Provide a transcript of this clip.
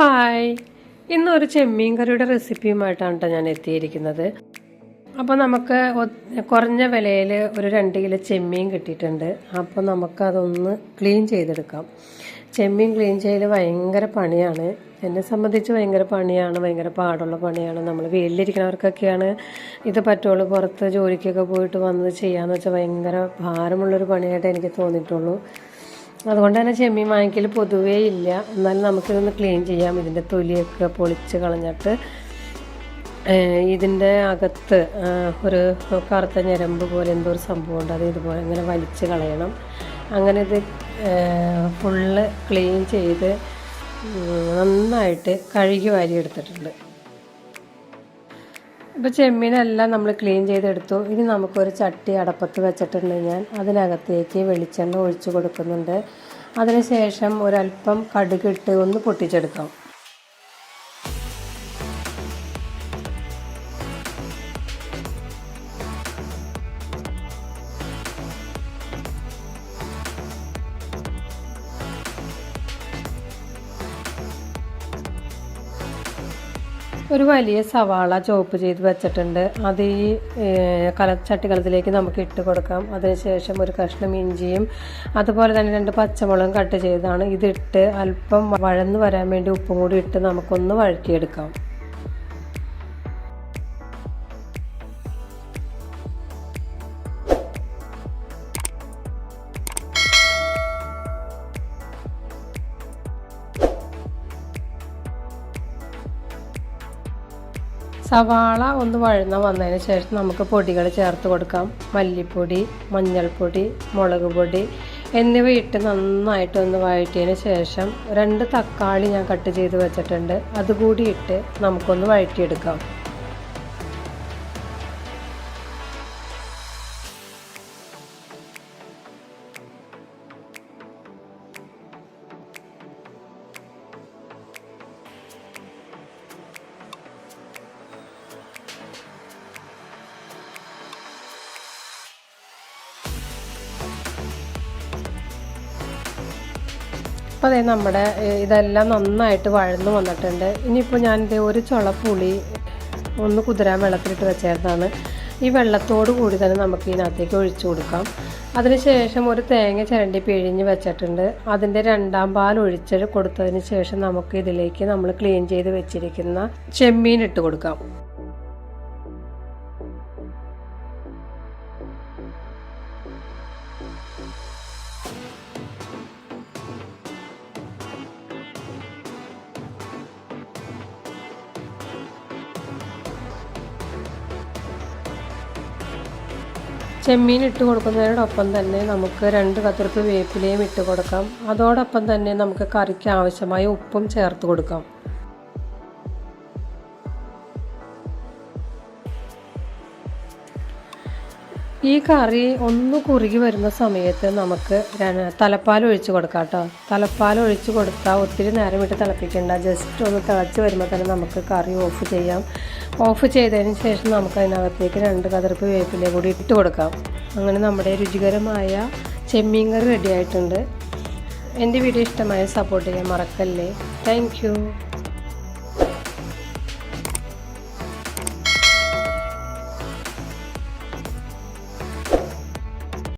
Hi. ഇന്നൊരു ചെമ്മീൻ കറിയുടെ റെസിപ്പിയുമായിട്ടാണ് കേട്ടോ ഞാൻ എത്തിയിരിക്കുന്നത്. അപ്പോൾ നമുക്ക് കുറഞ്ഞ വിലയിൽ ഒരു രണ്ട് കിലോ ചെമ്മീൻ കിട്ടിയിട്ടുണ്ട്. അപ്പോൾ നമുക്കതൊന്ന് ക്ലീൻ ചെയ്തെടുക്കാം. ചെമ്മീൻ ക്ലീൻ ചെയ്യൽ ഭയങ്കര പണിയാണ്. എന്നെ സംബന്ധിച്ച് ഭയങ്കര പണിയാണ് ഭയങ്കര പാടുള്ള പണിയാണ്. നമ്മൾ വീട്ടിലിരിക്കുന്നവർക്കൊക്കെയാണ് ഇത് പറ്റുള്ളൂ. പുറത്ത് ജോലിക്കൊക്കെ പോയിട്ട് വന്ന് ചെയ്യാമെന്ന് വെച്ചാൽ ഭയങ്കര ഭാരമുള്ളൊരു പണിയായിട്ട് എനിക്ക് തോന്നിയിട്ടുള്ളൂ. അതുകൊണ്ട് തന്നെ ചെമ്മീൻ വാങ്ങിക്കൽ പൊതുവേ ഇല്ല. എന്നാലും നമുക്കിതൊന്ന് ക്ലീൻ ചെയ്യാം. ഇതിന്റെ തൊലിയൊക്കെ പൊളിച്ച് കളഞ്ഞിട്ട് ഇതിന്റെ അകത്ത് ഒരു കറുത്ത ഞരമ്പ് പോലെ എന്തോ ഒരു സംഭവമുണ്ട്. അത് ഇതുപോലെ ഇങ്ങനെ വലിച്ച് കളയണം. അങ്ങനെ ഇത് ഫുള്ള് ക്ലീൻ ചെയ്ത് നന്നായിട്ട് കഴുകി വാരി എടുത്തിട്ടുണ്ട് ഇപ്പോൾ ചെമ്മീനെല്ലാം നമ്മൾ ക്ലീൻ ചെയ്തെടുത്തു. ഇനി നമുക്കൊരു ചട്ടി അടപ്പത്ത് വെച്ചിട്ടുണ്ട് ഞാൻ. അതിനകത്തേക്ക് വെളിച്ചെണ്ണ ഒഴിച്ചു കൊടുക്കുന്നുണ്ട്. അതിനുശേഷം ഒരല്പം കടുകിട്ട് ഒന്ന് പൊട്ടിച്ചെടുക്കാം. ഒരു വലിയ സവാള ചോപ്പ് ചെയ്ത് വെച്ചിട്ടുണ്ട്. അത് ഈ കല ചട്ടിക്കലത്തിലേക്ക് നമുക്ക് ഇട്ട് കൊടുക്കാം. അതിനുശേഷം ഒരു കഷ്ണം ഇഞ്ചിയും അതുപോലെ തന്നെ രണ്ട് പച്ചമുളകും കട്ട് ചെയ്തതാണ് ഇതിട്ട് അല്പം വഴന്ന് വരാൻ വേണ്ടി ഉപ്പും കൂടി ഇട്ട് നമുക്കൊന്ന് വഴറ്റിയെടുക്കാം. സവാള ഒന്ന് വഴന്ന വന്നതിന് ശേഷം നമുക്ക് പൊടികൾ ചേർത്ത് കൊടുക്കാം. മല്ലിപ്പൊടി മഞ്ഞൾപ്പൊടി മുളക് പൊടി എന്നിവ ഇട്ട് നന്നായിട്ട് ഒന്ന് വഴറ്റിയതിന് ശേഷം രണ്ട് തക്കാളി ഞാൻ കട്ട് ചെയ്ത് വെച്ചിട്ടുണ്ട്. അതുകൂടി ഇട്ട് നമുക്കൊന്ന് വഴറ്റിയെടുക്കാം. അപ്പോൾ അതേ നമ്മുടെ ഇതെല്ലാം നന്നായിട്ട് വഴന്നു വന്നിട്ടുണ്ട്. ഇനിയിപ്പോൾ ഞാനിത് ഒരു ചുള പുളി ഒന്ന് കുതിരാൻ വെള്ളത്തിലിട്ട് വെച്ചേർന്നതാണ് ഈ വെള്ളത്തോട് കൂടി തന്നെ നമുക്ക് ഇതിനകത്തേക്ക് ഒഴിച്ചു കൊടുക്കാം. അതിനുശേഷം ഒരു തേങ്ങ ചിരണ്ടി പിഴിഞ്ഞ് വെച്ചിട്ടുണ്ട്. അതിന്റെ രണ്ടാം പാൽ ഒഴിച്ച് കൊടുത്തതിന് ശേഷം നമുക്ക് ഇതിലേക്ക് നമ്മൾ ക്ലീൻ ചെയ്ത് വെച്ചിരിക്കുന്ന ചെമ്മീൻ ഇട്ട് കൊടുക്കാം. ചെമ്മീൻ ഇട്ട് കൊടുക്കുന്നതിനോടൊപ്പം തന്നെ നമുക്ക് രണ്ട് കത്തിരിപ്പ് വേപ്പിലയും ഇട്ട് കൊടുക്കാം. അതോടൊപ്പം തന്നെ നമുക്ക് കറിക്ക് ആവശ്യമായ ഉപ്പും ചേർത്ത് കൊടുക്കാം. ഈ കറി ഒന്ന് കുറുകി വരുന്ന സമയത്ത് നമുക്ക് തലപ്പാൽ ഒഴിച്ച് കൊടുക്കാം കേട്ടോ. തലപ്പാൽ ഒഴിച്ച് കൊടുത്താൽ ഒത്തിരി നേരം ഇട്ട് തിളപ്പിക്കേണ്ട. ജസ്റ്റ് ഒന്ന് തിളച്ച് വരുമ്പോൾ തന്നെ നമുക്ക് കറി ഓഫ് ചെയ്യാം. ഓഫ് ചെയ്തതിന് ശേഷം നമുക്ക് അതിനകത്തേക്ക് രണ്ട് കതിർപ്പ് വേപ്പില കൂടി ഇട്ട് കൊടുക്കാം. അങ്ങനെ നമ്മുടെ രുചികരമായ ചെമ്മീൻ കറി റെഡി ആയിട്ടുണ്ട്. എന്റെ വീഡിയോ ഇഷ്ടമായ സപ്പോർട്ട് ചെയ്യാൻ മറക്കല്ലേ. താങ്ക്